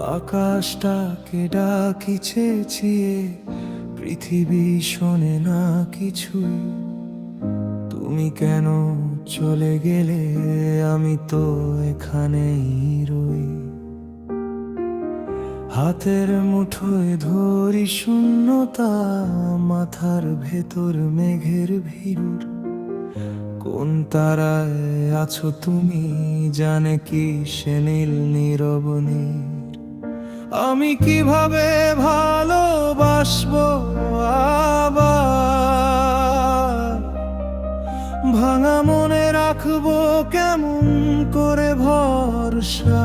আকাশটাকে ডাকি চেঁচিয়ে, পৃথিবী শোনে না কিছুই। তুমি কেন চলে গেলে? আমি তো এখানেই রই। হাতের মুঠোয় ধরি শূন্যতা, মাথার ভেতর মেঘের ভিড়। কোন তারায় আছো তুমি, জানে কি সে নীল নীরবনী আমি কীভাবে ভালোবাসবো ভাঙা মনে রাখব কেমন করে ভরসা?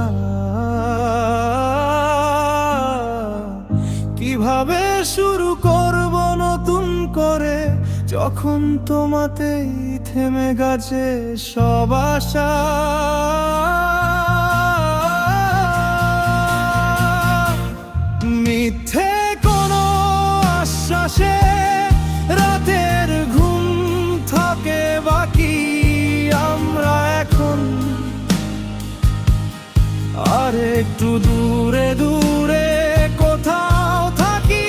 কীভাবে শুরু করব নতুন করে? যখন তোমাতেই থেমে গেছে সব আশা। একটু দূরে দূরে কোথাও থাকি।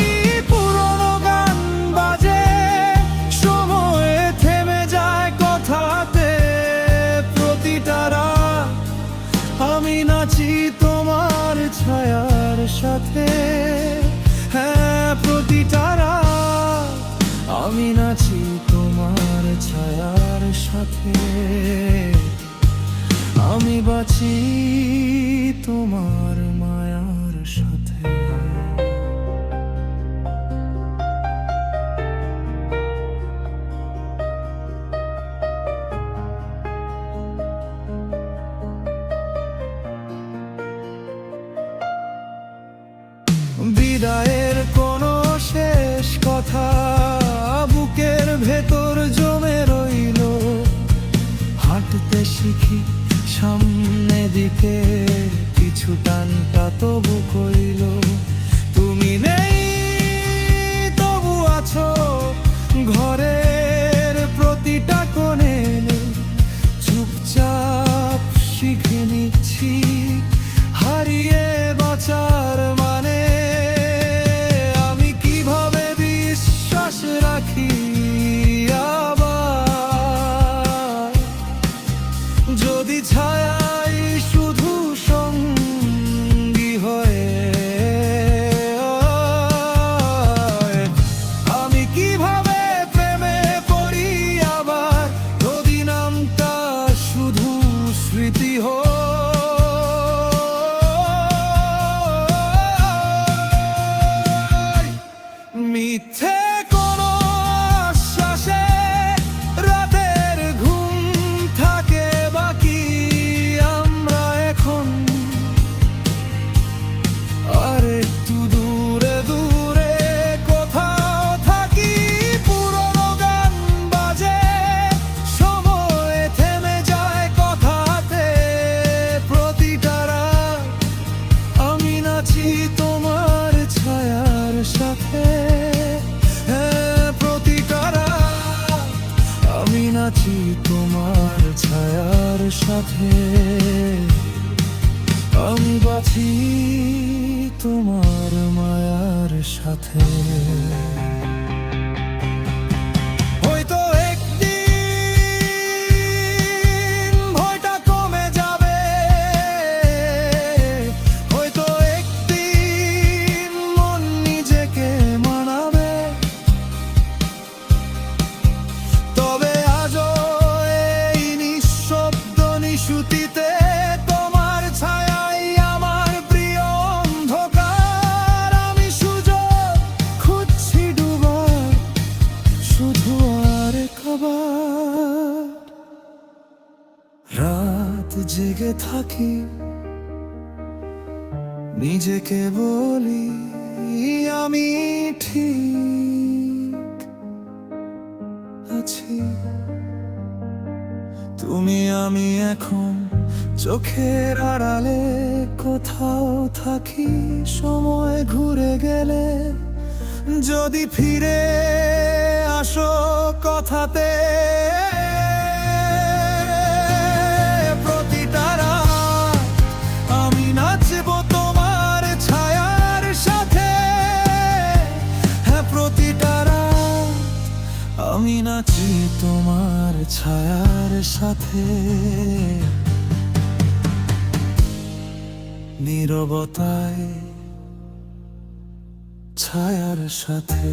পুরনো গান বাজে, সময়ে থেমে যায় কথাতে। প্রতিটা রাত আমি নাচি তোমার ছায়ার সাথে। হ্যাঁ প্রতিটা রাত আমি নাচি তোমার ছায়ার সাথে। আমি বাঁচি তোমার মায়ার সাথে। বিদায়ের কোনো শেষ কথা, বুকের ভেতর জমে রইল। হাঁটতে শিখি সামনে দিকে। কিছু টানটা তবু সাথে। আমি বাঁচি তোমার মায়ার সাথে। জেগে থাকি, নিজেকে বলি আমি ঠিক আছি। তুমি আমি এখন চোখের আড়ালে কোথাও থাকি, সময় ঘুরে গেলে যদি ফিরে আসো কথাতে ছায়ার সাথে। নীরবতায় ছায়ার সাথে।